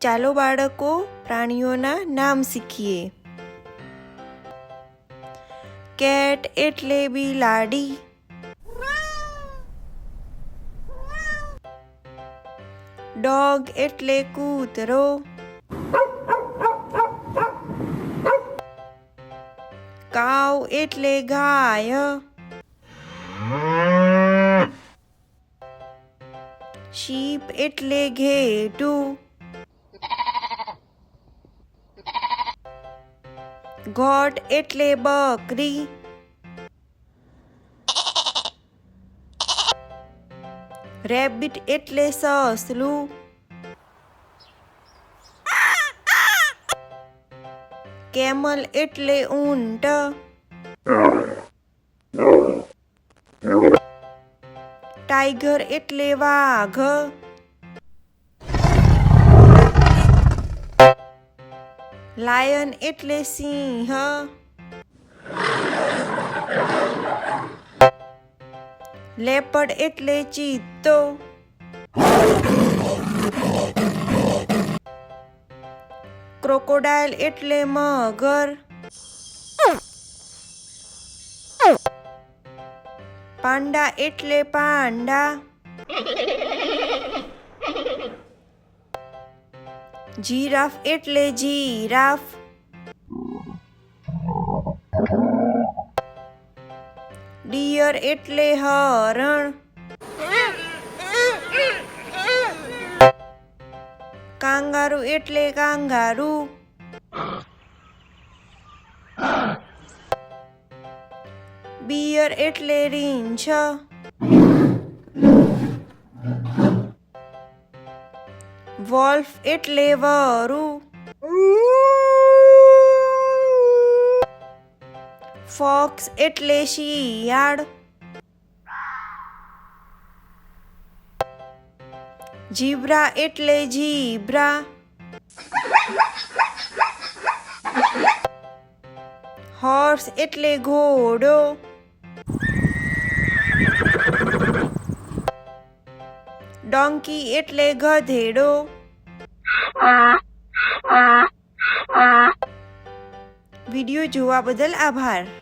ચાલો બાળકો પ્રાણીઓના નામ શીખીએ કેટ એટલે બિલાડી ડોગ એટલે કૂતરો કાવ એટલે ગાય શીપ એટલે ઘેટું ગોટ એટલે બકરી. રેબિટ એટલે સસલું. કેમલ એટલે ઊંટ. ટાઈગર એટલે વાઘ. લાયન એટલે સિંહ. લેપડ એટલે ચિત્તો. ક્રોકોડાઇલ એટલે મગર. પાંડા એટલે પાંડા. જીરાફ એટલે જીરાફ. ડિયર એટલે હરણ. કાંગારુ એટલે કાંગારુ. બિયર એટલે રીંછ. વોલ્ફ એટલે વરુ. ફોક્સ એટલે શિયાળ. જીબ્રા એટલે જીબ્રા હોર્સ એટલે ઘોડો. ડોંકી એટલે ગધેડો. વીડિયો જોવા બદલ આભાર.